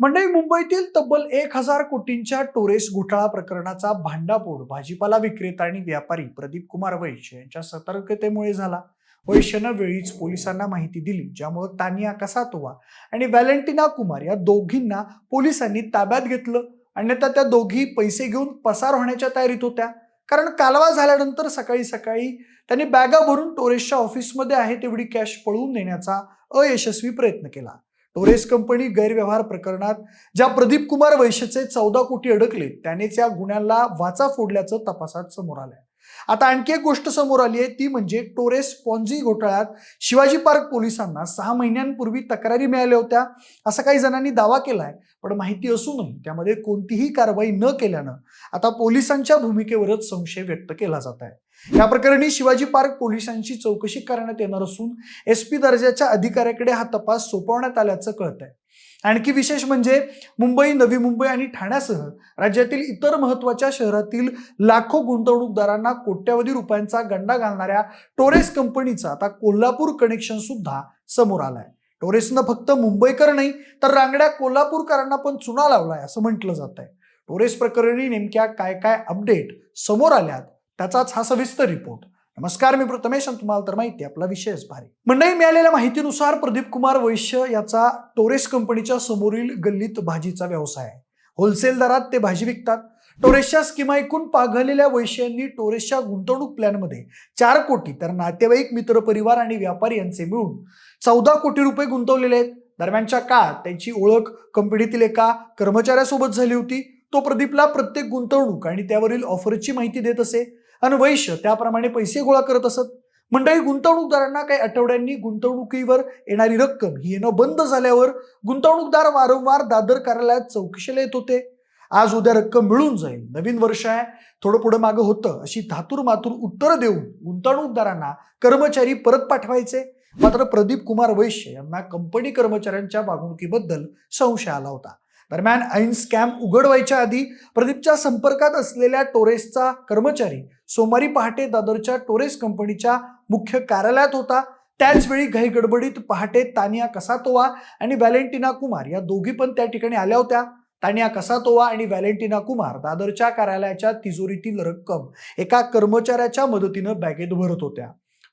मंडळी मुंबईतील तब्बल एक हजार कोटींच्या टोरेस घोटाळा प्रकरणाचा भांडाफोड. भाजीपाला विक्रेता आणि व्यापारी प्रदीप कुमार वैश्य यांच्या सतर्कतेमुळे झाला. वैश्यनं वेळीच पोलिसांना माहिती दिली ज्यामुळे तानिया कसातोवा आणि व्हॅलेंटिना कुमार या दोघींना पोलिसांनी ताब्यात घेतलं. अन्यथा त्या दोघी पैसे घेऊन पसार होण्याच्या तयारीत होत्या. कारण कालवा झाल्यानंतर सकाळी सकाळी त्यांनी बॅगा भरून टोरेसच्या ऑफिसमध्ये आहे तेवढी कॅश पळवून नेण्याचा अयशस्वी प्रयत्न केला. टोरेस कंपनी गैरव्यवहार प्रकरणात ज्या प्रदीप कुमार वैश्यचे चौदा कोटी अडकले त्यानेच या गुन्ह्याला वाचा फोडल्याचं तपासात समोर आलंय. आता आणखी एक गोष्ट समोर आली आहे ती म्हणजे टोरेस पॉन्झी घोटाळ्यात शिवाजी पार्क पोलिसांना सहा महिन्यांपूर्वी तक्रारी मिळाल्या होत्या असं काही जणांनी दावा केलाय पण माहिती असूनही त्यामध्ये कोणतीही कारवाई न केल्यानं आता पोलिसांच्या भूमिकेवरच संशय व्यक्त केला जात आहे. या प्रकरणी शिवाजी पार्क पोलिसांची चौकशी करण्यात येणार असून एस पी दर्जाच्या अधिकाऱ्याकडे हा तपास सोपवण्यात आल्याचं कळत आहे आणखी विशेष म्हणजे मुंबई नवी मुंबई आणि ठाण्यासह राज्यातील इतर महत्त्वाच्या शहरातील लाखो गुंतवणूकदारांना कोट्यवधी रुपयांचा गंडा घालणाऱ्या टोरेस कंपनीचा आता कोल्हापूर कनेक्शन सुद्धा समोर आलाय. टोरेसनं फक्त मुंबईकर नाही तर रांगड्या कोल्हापूरकरांना पण चुना लावलाय असं म्हटलं जात आहे टोरेस प्रकरणी नेमक्या काय काय अपडेट समोर आल्यात त्याचाच हा सविस्तर रिपोर्ट नमस्कार मी प्रथमेश आणि तुम्हाला तर माहिती आहे, आपला विषयच भारी. मंडळी मिळालेल्या माहितीनुसार प्रदीप कुमार वैश्य याचा टोरेस कंपनीच्या समोरील गल्लीत भाजीचा व्यवसाय आहे. होलसेल दरात ते भाजी विकतात. टोरेसच्या स्किमा ऐकून पाघळलेल्या वैश्यांनी टोरेसच्या गुंतवणूक प्लॅनमध्ये चार कोटी तर नातेवाईक मित्रपरिवार आणि व्यापारी यांचे मिळून चौदा कोटी रुपये गुंतवलेले आहेत. दरम्यानच्या काळात त्यांची ओळख कंपनीतील एका कर्मचाऱ्यासोबत झाली होती. तो प्रदीपला प्रत्येक गुंतवणूक आणि त्यावरील ऑफरची माहिती देत असे. आणि वैश्य त्याप्रमाणे पैसे गोळा करत असत. मंडळी गुंतवणूकदारांना काही आठवड्यांनी गुंतवणुकीवर येणारी रक्कम ही येणं बंद झाल्यावर गुंतवणूकदार वारंवार दादर कार्यालयात चौकशीला येत होते. आज उद्या रक्कम मिळून जाईल. नवीन वर्ष आहे. थोडं पुढं मागं होतं. अशी धातूर मातूर उत्तरं देऊन गुंतवणूकदारांना कर्मचारी परत पाठवायचे. मात्र प्रदीप कुमार वैश्य यांना कंपनी कर्मचाऱ्यांच्या वागणुकीबद्दल संशय आला होता. दरम्यान ऐन स्कॅम उघड व्हायच्या आधी प्रदीपच्या संपर्कात असलेल्या टोरेसचा कर्मचारी सोमवारी पहाटे दादरच्या टोरेस कंपनीच्या मुख्य कार्यालयात होता. त्याचवेळी घाई गडबडीत पहाटे तानिया कसातोवा आणि व्हॅलेंटिना कुमार या दोघी पण त्या ठिकाणी आल्या होत्या. तानिया कसातोवा आणि व्हॅलेंटिना कुमार दादरच्या कार्यालयाच्या तिजोरीतील रक्कम एका कर्मचाऱ्याच्या मदतीनं बॅगेत भरत होत्या.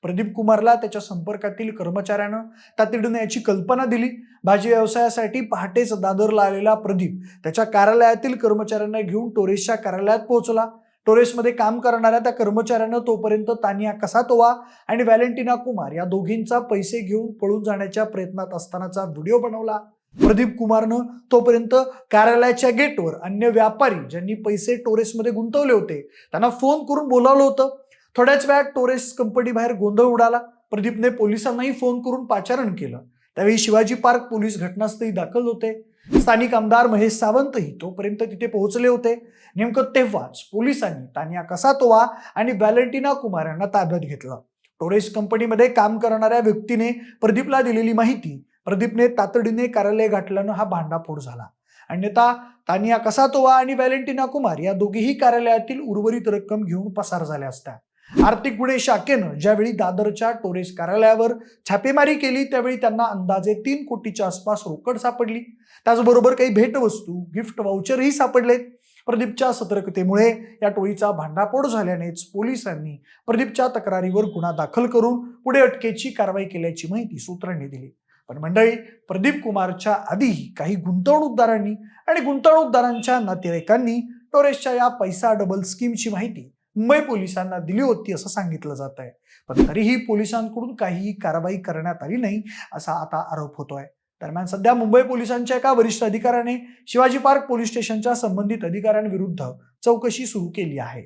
प्रदीप कुमारला त्याच्या संपर्कातील कर्मचाऱ्यानं तातडीनं याची कल्पना दिली. भाजी व्यवसायासाठी पहाटेच दादरला आलेला प्रदीप त्याच्या कार्यालयातील कर्मचाऱ्यांना घेऊन टोरेसच्या कार्यालयात पोहोचला. टोरेसमध्ये काम करणाऱ्या त्या कर्मचाऱ्यानं तोपर्यंत तानिया कसातोवा आणि व्हॅलेंटिना कुमार या दोघींचा पैसे घेऊन पळून जाण्याच्या प्रयत्नात असतानाचा व्हिडिओ बनवला. प्रदीप कुमारनं तोपर्यंत कार्यालयाच्या गेटवर अन्य व्यापारी ज्यांनी पैसे टोरेसमध्ये गुंतवले होते त्यांना फोन करून बोलावलं होतं. थोड्याच वेळात टोरेस कंपनी बाहेर गोंधळ उडाला. प्रदीपने पोलिसांनाही फोन करून पाचारण केलं. त्यावेळी शिवाजी पार्क पोलीस घटनास्थळी दाखल होते. स्थानिक आमदार महेश सावंतही तोपर्यंत तिथे पोहोचले होते. नेमकं तेव्हाच पोलिसांनी तानिया कसातोवा आणि व्हॅलेंटिना कुमार यांना ताब्यात घेतलं. टोरेस कंपनीमध्ये काम करणाऱ्या व्यक्तीने प्रदीपला दिलेली माहिती प्रदीपने तातडीने कार्यालय गाठल्यानं हा भांडाफोड झाला. अन्यथा तानिया कसातोवा आणि व्हॅलेंटिना कुमार या दोघीही कार्यालयातील उर्वरित रक्कम घेऊन पसार झाल्या असत्या. आर्थिक गुन्हे शाखेनं ज्यावेळी दादरच्या टोरेस कार्यालयावर छापेमारी केली त्यावेळी त्यांना अंदाजे तीन कोटीच्या आसपास रोकड सापडली. त्याचबरोबर काही भेटवस्तू गिफ्ट वाउचरही सापडलेत. प्रदीपच्या सतर्कतेमुळे या टोळीचा भांडाफोड झाल्यानेच पोलिसांनी प्रदीपच्या तक्रारीवर गुन्हा दाखल करून पुढे अटकेची कारवाई केल्याची माहिती सूत्रांनी दिली. पण मंडळी प्रदीप कुमारच्या आधीही काही गुंतवणूकदारांनी आणि गुंतवणूकदारांच्या नातेवाईकांनी टोरेसच्या या पैसा डबल स्कीमची माहिती मुंबई पोलिसांना दिली होती असं सांगितलं जात आहे. पण तरीही पोलिसांकडून काहीही कारवाई करण्यात आली नाही असा आता आरोप होतोय. दरम्यान सध्या मुंबई पोलिसांच्या एका वरिष्ठ अधिकाऱ्याने शिवाजी पार्क पोलीस स्टेशनच्या संबंधित अधिकाऱ्यांविरुद्ध चौकशी सुरू केली आहे.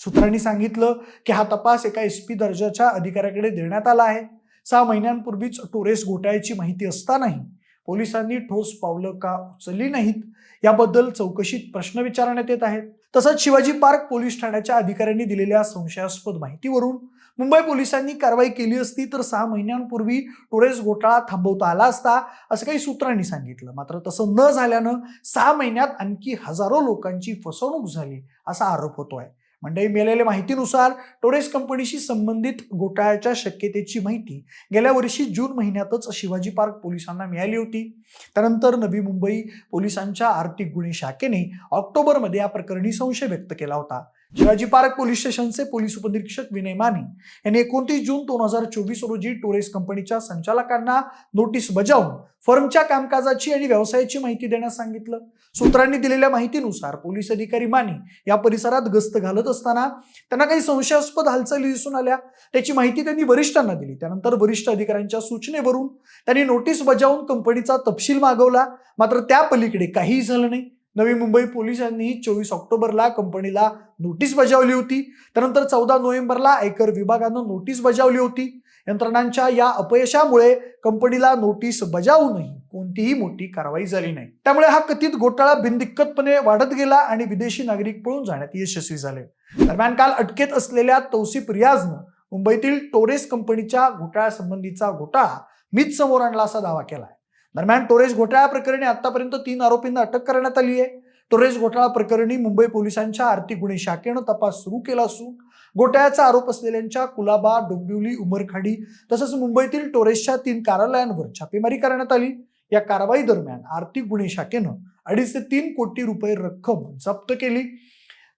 सूत्रांनी सांगितलं की हा तपास एका एस पी दर्जाच्या अधिकाऱ्याकडे देण्यात आला आहे. सहा महिन्यांपूर्वीच टोरेस घोटाळ्याची माहिती असतानाही पोलिसांनी ठोस पावलं का उचलली नाहीत याबद्दल चौकशीत प्रश्न विचारण्यात येत आहेत. तसंच शिवाजी पार्क पोलीस ठाण्याच्या अधिकाऱ्यांनी दिलेल्या संशयास्पद माहितीवरून मुंबई पोलिसांनी कारवाई केली असती तर सहा महिन्यांपूर्वी टोरेस घोटाळा थांबवता आला असता असं काही सूत्रांनी सांगितलं. मात्र तसं न झाल्यानं सहा महिन्यात आणखी हजारो लोकांची फसवणूक झाली असा आरोप होतोय. मंडळी मिळालेल्या माहितीनुसार टोरेस कंपनीशी संबंधित घोटाळ्याच्या शक्यतेची माहिती गेल्या वर्षी जून महिन्यातच शिवाजी पार्क पोलिसांना मिळाली होती. त्यानंतर नवी मुंबई पोलिसांच्या आर्थिक गुन्हे शाखेने ऑक्टोबरमध्ये या प्रकरणी संशय व्यक्त केला होता. शिवाजी पार्क पोलीस स्टेशनचे पोलीस उपनिरीक्षक विनय माने यांनी एकोणतीस जून दोन हजार चोवीस रोजी टुरेस कंपनीच्या संचालकांना नोटीस बजावून फर्मच्या कामकाजाची आणि व्यवसायाची माहिती देण्यास सांगितलं. सूत्रांनी दिलेल्या माहितीनुसार पोलीस अधिकारी माने या परिसरात गस्त घालत असताना त्यांना काही संशयास्पद हालचाली दिसून आल्या. त्याची माहिती त्यांनी वरिष्ठांना दिली. त्यानंतर वरिष्ठ अधिकाऱ्यांच्या सूचनेवरून त्यांनी नोटीस बजावून कंपनीचा तपशील मागवला. मात्र त्या पलीकडे काहीही झालं नाही. नवी मुंबई पोलिसांनी चोवीस ऑक्टोबरला कंपनीला नोटीस बजावली होती. त्यानंतर चौदा नोव्हेंबरला आयकर विभागानं नोटीस बजावली होती. यंत्रणांच्या या अपयशामुळे कंपनीला नोटीस बजावूनही कोणतीही मोठी कारवाई झाली नाही. त्यामुळे हा कथित घोटाळा बिनदिक्कतपणे वाढत गेला आणि विदेशी नागरिक पळून जाण्यात यशस्वी झाले. दरम्यान काल अटकेत असलेल्या तौसिफ रियाजनं मुंबईतील टोरेस कंपनीच्या घोटाळ्यासंबंधीचा घोटाळा मीच समोर आणला असा दावा केलाय. दरम्यान टोरेस घोटाळा प्रकरणी आतापर्यंत तीन आरोपींना अटक करण्यात आली आहे. टोरेस घोटाळा प्रकरणी मुंबई पोलिसांच्या आर्थिक गुन्हे शाखेनं तपास सुरू केला असून घोटाळ्याचा आरोप असलेल्यांच्या कुलाबा डोंबिवली उमरखाडी तसंच मुंबईतील टोरेसच्या तीन कार्यालयांवर छापेमारी करण्यात आली. या कारवाई दरम्यान आर्थिक गुन्हे शाखेनं अडीच ते तीन कोटी रुपये रक्कम जप्त केली.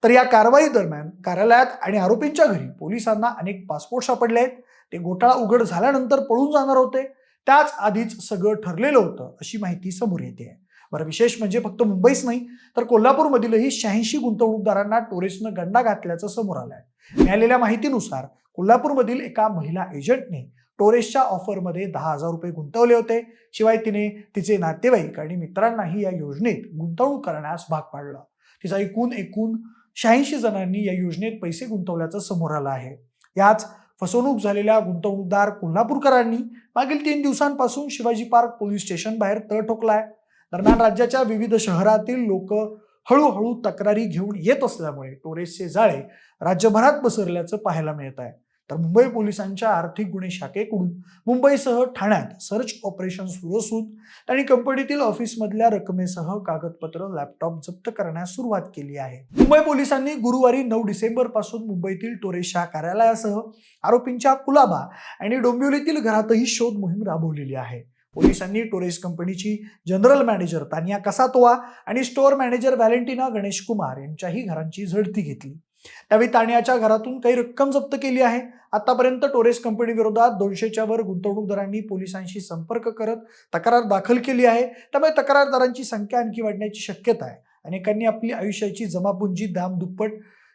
तर या कारवाई दरम्यान कार्यालयात आणि आरोपींच्या घरी पोलिसांना अनेक पासपोर्ट सापडले आहेत. ते घोटाळा उघड झाल्यानंतर पळून जाणार होते. त्याच आधीच सगळं ठरलेलं होतं अशी माहिती समोर येते. बरं विशेष म्हणजे फक्त मुंबईच नाही तर कोल्हापूरमधीलही शहाऐंशी गुंतवणूकदारांना टोरेसनं गंडा घातल्याचं समोर आलंय. मिळालेल्या माहितीनुसार कोल्हापूरमधील एका महिला एजंटने टोरेसच्या ऑफरमध्ये दहा हजार रुपये गुंतवले होते. शिवाय तिने तिचे नातेवाईक आणि मित्रांनाही या योजनेत गुंतवणूक करण्यास भाग पाडलं. तिचा एकूण एकूण शहाऐंशी जणांनी या योजनेत पैसे गुंतवल्याचं समोर आलं आहे. याच फसवणूक झालेल्या गुंतवणूकदार कोल्हापूरकरांनी मागील तीन दिवसांपासून शिवाजी पार्क पोलीस स्टेशन बाहेर तळ ठोकलाय. दरम्यान राज्याच्या विविध शहरातील लोक हळूहळू तक्रारी घेऊन येत असल्यामुळे टोरेसचे जाळे राज्यभरात पसरल्याचं पाहायला मिळत आहे. तर मुंबई पोलिसांच्या आर्थिक गुन्हे शाखेकडून मुंबईसह ठाण्यात सर्च ऑपरेशन सुरू असून त्यांनी कंपनीतील ऑफिसमधल्या रकमेसह कागदपत्र लॅपटॉप जप्त करण्यास सुरुवात केली आहे. मुंबई पोलिसांनी गुरुवारी नऊ डिसेंबरपासून मुंबईतील टोरेशा कार्यालयासह आरोपींच्या कुलाबा आणि डोंबिवलीतील घरातही शोध मोहीम राबवलेली आहे. पोलिसांनी टोरेस कंपनीची जनरल मॅनेजर तानिया कसातोवा आणि store manager Valentina Ganesh Kumar यांच्याही घरांची झडती घेतली. त्यावेळी तानियाच्या घरातून काही रक्कम जप्त केली आहे. आतापर्यंत टोरेस कंपनी विरोधात दोनशेच्या वर गुंतवणूकदारांनी पोलिसांशी संपर्क करत तक्रार दाखल केली आहे. त्यामुळे तक्रारदारांची संख्या आणखी वाढण्याची शक्यता आहे. अनेकांनी आपली आयुष्याची जमापुंजी दाम दुप्पट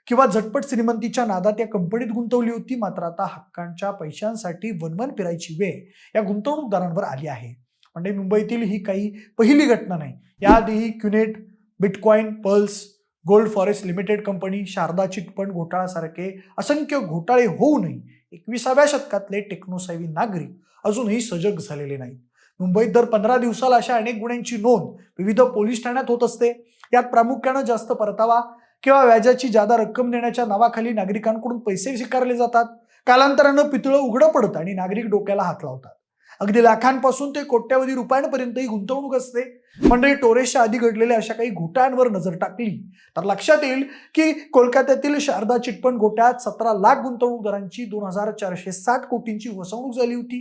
किंवा झटपट श्रीमंतीच्या नादात या कंपनीत गुंतवली होती. मात्र आता हक्कांच्या पैशांसाठी वनवन फिरायची वेळ या गुंतवणूकदारांवर आली आहे. म्हणजे मुंबईतील ही काही पहिली घटना नाही. याआधीही QNet Bitcoin Pulse Gold Forest Limited company Sharda chit fund घोटाळासारखे असंख्य घोटाळे होऊनही एकविसाव्या शतकातले टेक्नोसावी नागरिक अजूनही सजग झालेले नाहीत. मुंबईत दर पंधरा दिवसाला अशा अनेक गुन्ह्यांची नोंद विविध पोलीस ठाण्यात होत असते. यात प्रामुख्यानं जास्त परतावा किंवा व्याजाची जादा रक्कम देण्याच्या नावाखाली नागरिकांकडून पैसे स्वीकारले जातात. कालांतरानं पितळं उघडं पडतं आणि नागरिक डोक्याला हात लावतात. अगदी लाखांपासून ते कोट्यावधी रुपयांपर्यंत ही गुंतवणूक असते. मंडळी टोरेसच्या आधी घडलेल्या अशा काही घोटाळ्यांवर नजर टाकली. तर लक्षात येईल की कोलकात्यातील शारदा चिटफंड घोटाळ्यात सतरा लाख गुंतवणूकदारांची दोन हजार चारशे साठ कोटींची फसवणूक झाली होती.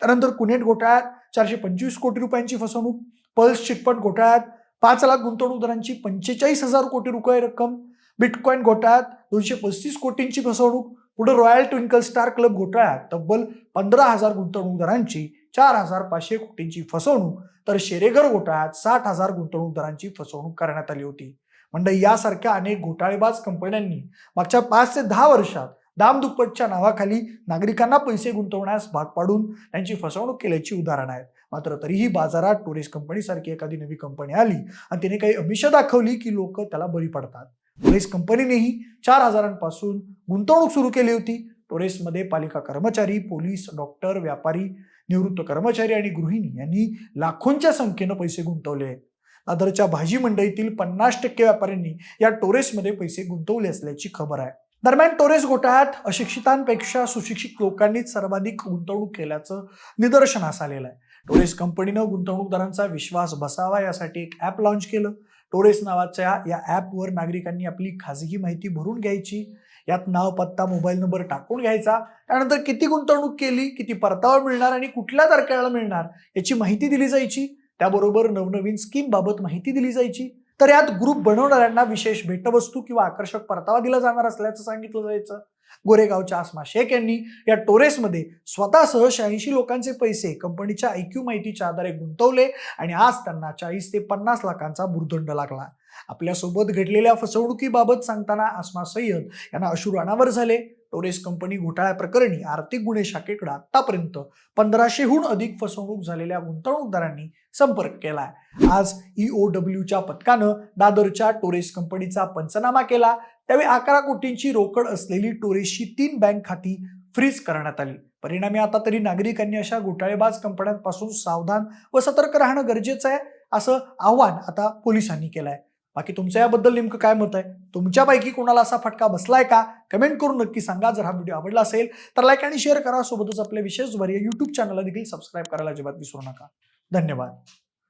त्यानंतर कुनेट घोटाळ्यात चारशे पंचवीस कोटी रुपयांची फसवणूक पल्स चिटफंड घोटाळ्यात पाच लाख गुंतवणूकदारांची पंचेचाळीस हजार कोटी रुपये रक्कम बिटकॉईन घोटाळ्यात दोनशे पस्तीस कोटींची फसवणूक पुढे रॉयल ट्विंकल स्टार क्लब घोटाळ्यात तब्बल पंधरा हजार गुंतवणूकदारांची चार हजार पाचशे कोटींची फसवणूक तर शेरेघर घोटाळ्यात साठ हजार गुंतवणूकदारांची फसवणूक करण्यात आली होती. म्हणजे यासारख्या अनेक घोटाळेबाज कंपन्यांनी मागच्या पाच ते दहा वर्षात दामदुप्पटच्या नावाखाली नागरिकांना पैसे गुंतवण्यास भाग पाडून त्यांची फसवणूक केल्याची उदाहरणं आहेत. मात्र तरीही बाजारात टुरिस्ट कंपनीसारखी एखादी नवी कंपनी आली आणि तिने काही अमिष दाखवली की लोक त्याला बळी पडतात. टुरिस्ट कंपनीनेही चार हजारांपासून गुंतवणूक सुरू केली होती. टोरेसमध्ये पालिका कर्मचारी पोलीस डॉक्टर व्यापारी निवृत्त कर्मचारी आणि गृहिणी यांनी लाखोंच्या संख्येनं पैसे गुंतवले आहेत. दादरच्या भाजी मंडईतील पन्नास टक्के व्यापाऱ्यांनी या टोरेसमध्ये पैसे गुंतवले असल्याची खबर आहे. दरम्यान टोरेस घोटाळ्यात अशिक्षितांपेक्षा सुशिक्षित लोकांनीच सर्वाधिक गुंतवणूक केल्याचं निदर्शनास आलेलं आहे. टोरेस कंपनीनं गुंतवणूकदारांचा विश्वास बसावा यासाठी एक ॲप लॉन्च केलं. टोरेस नावाच्या या ॲपवर नागरिकांनी आपली खाजगी माहिती भरून घ्यायची. यात नाव पत्ता मोबाईल नंबर टाकून घ्यायचा. त्यानंतर किती गुंतवणूक केली किती परतावा मिळणार आणि कुठल्या तारखेला मिळणार याची माहिती दिली जायची. त्याबरोबर नवनवीन स्कीम बाबत माहिती दिली जायची. तर यात ग्रुप बनवणाऱ्यांना विशेष भेटवस्तू किंवा आकर्षक परतावा दिला जाणार असल्याचं सांगितलं जायचं. गोरेगावच्या आसमा शेख यांनी या टोरेसमध्ये स्वतःसह शहाऐंशी लोकांचे पैसे कंपनीच्या ऐक्यू माहितीच्या आधारे गुंतवले आणि आज त्यांना चाळीस ते पन्नास लाखांचा भूर्दंड लागला. आपल्यासोबत घडलेल्या फसवणुकीबाबत सांगताना आसमा सय्यद यांना अश्रू अनावर झाले. टोरेस कंपनी घोटाळ्या प्रकरणी आर्थिक गुन्हे शाखेकडे आतापर्यंत पंधराशेहून अधिक फसवणूक झालेल्या गुंतवणूकदारांनी संपर्क केलाय. आज ईओडब्ल्यूच्या पथकानं दादरच्या टोरेस कंपनीचा पंचनामा केला. त्यावेळी अकरा कोटींची रोकड असलेली टोरेसची तीन बँक खाती फ्रीज करण्यात आली. परिणामी आता तरी नागरिकांनी अशा घोटाळेबाज कंपन्यांपासून सावधान व सतर्क राहणं गरजेचं आहे असं आव्हान आता पोलिसांनी केलंय. बाकी तुमचं याबद्दल नेमकं काय मत आहे? तुमच्यापैकी कोणाला असा फटका बसलाय का? कमेंट करून नक्की सांगा. जर हा व्हिडिओ आवडला असेल तर लाईक आणि शेअर करा. सोबतच आपल्या विशेष वर्य युट्यूब चॅनलला देखील सबस्क्राईब करायला अजिबात विसरू नका. धन्यवाद.